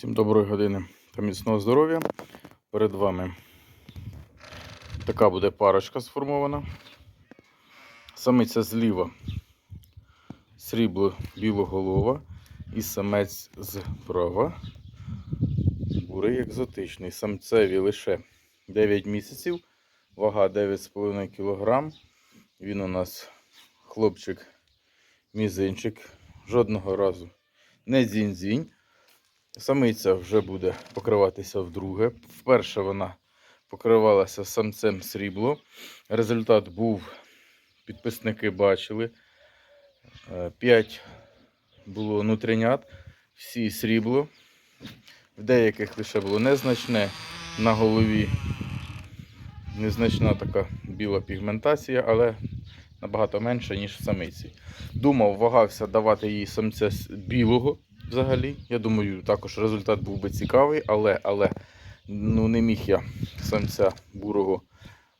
Всім доброї години та міцного здоров'я. Перед вами така буде парочка сформована. Самиця зліва срібло білоголова і самець зправа бурий екзотичний. Самцеві лише 9 місяців, вага 9,5 кг. Він у нас хлопчик мізинчик. Жодного разу не дзінь-дзінь. Самиця вже буде покриватися вдруге. Вперше вона покривалася самцем срібло. Результат був, підписники бачили. 5 було нутринят, всі срібло. В деяких лише було незначне на голові. Незначна така біла пігментація, але набагато менша, ніж в самиці. Думав, вагався давати їй самця білого взагалі. Я думаю, також результат був би цікавий, але, але ну, не міг я самця бурого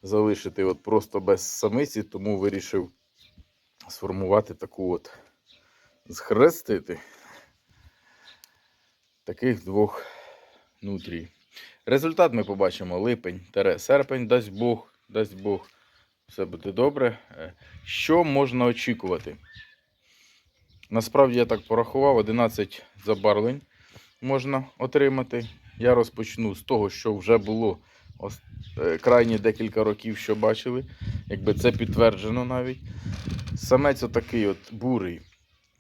залишити от просто без самиці, тому вирішив сформувати таку от схрестити таких двох нутрій. Результат ми побачимо липень серпень, дасть Бог, дасть Бог, все буде добре. Е, Що можна очікувати? Насправді я так порахував, 11 забарвлень можна отримати. Я розпочну з того, що вже було е, крайні декілька років, що бачили. Якби це підтверджено навіть. Самець отакий от бурий,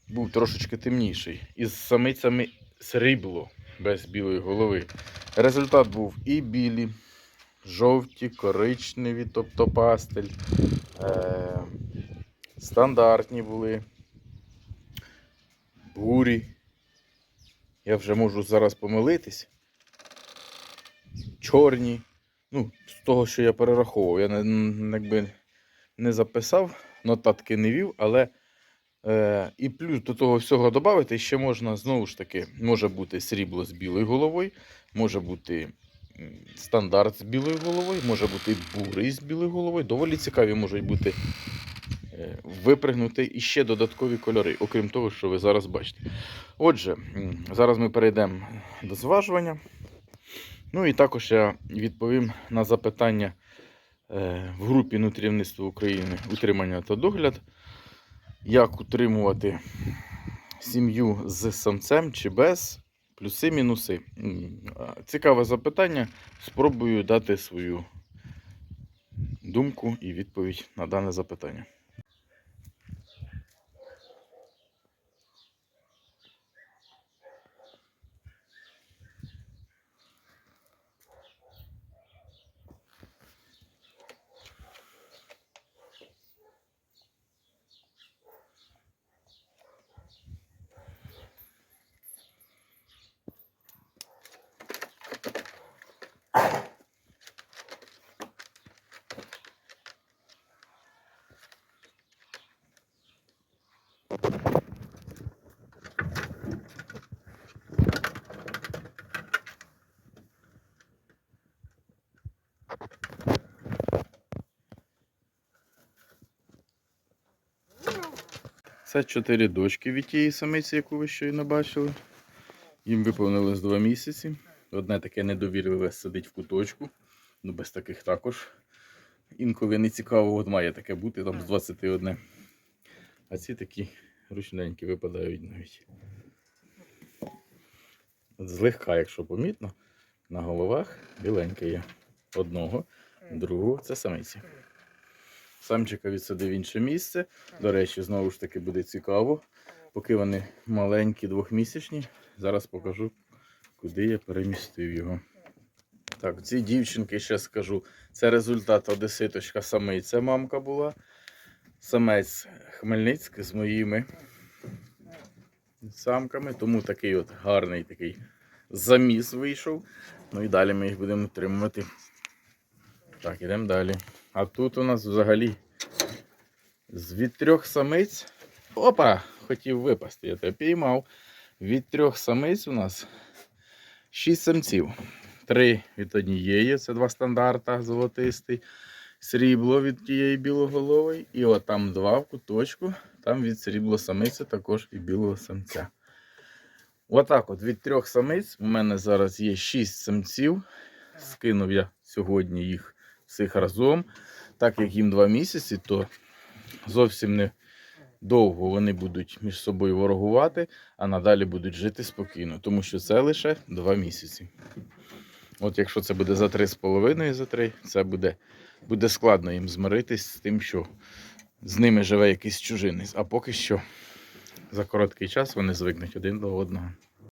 був трошечки темніший. Із самицями срібло без білої голови. Результат був і білі, жовті, коричневі, тобто пастель. Е- стандартні були бурі. Я вже можу зараз помилитись. Чорні. Ну, з того, що я перераховував. Я не, якби не записав, нотатки не вів, але е, і плюс до того всього додати ще можна, знову ж таки, може бути срібло з білою головою, може бути стандарт з білою головою, може бути бурий з білою головою. Доволі цікаві можуть бути випригнути і ще додаткові кольори, окрім того, що ви зараз бачите. Отже, зараз ми перейдемо до зважування. Ну і також я відповім на запитання е, в групі Нутрівництво України утримання та догляд, як утримувати сім'ю з самцем чи без, плюси, мінуси. Цікаве запитання. Спробую дати свою думку і відповідь на дане запитання. Це чотири дочки від тієї самиці, яку ви щойно бачили. Їм виповнилось два місяці. Одне таке недовірливе сидить в куточку. Ну, без таких також. Інколи не цікаво, от має таке бути, там з 21. А ці такі ручненькі випадають навіть. Злегка, якщо помітно, на головах біленьке є. Одного, другого це самиці. Самчика відсадив в інше місце. До речі, знову ж таки буде цікаво. Поки вони маленькі, двохмісячні, зараз покажу, куди я перемістив його. Так, ці дівчинки ще скажу. Це результат одеситочка самиця мамка була. Самець Хмельницьк з моїми самками. Тому такий от гарний такий заміс вийшов. Ну і далі ми їх будемо утримувати. Так, ідемо далі. А тут у нас взагалі від трьох самиць. Опа! Хотів випасти, я тебе піймав. Від трьох самиць у нас шість самців. Три від однієї, це два стандарта, золотистий. Срібло від тієї білоголової. І от там два в куточку. Там від срібло самиця також і білого самця. Отак от від трьох самиць у мене зараз є шість самців. Скинув я сьогодні їх всіх разом. Так як їм два місяці, то зовсім не довго вони будуть між собою ворогувати, а надалі будуть жити спокійно, тому що це лише два місяці. От якщо це буде за три з половиною, за три, це буде, буде складно їм змиритись з тим, що з ними живе якийсь чужинець. А поки що за короткий час вони звикнуть один до одного.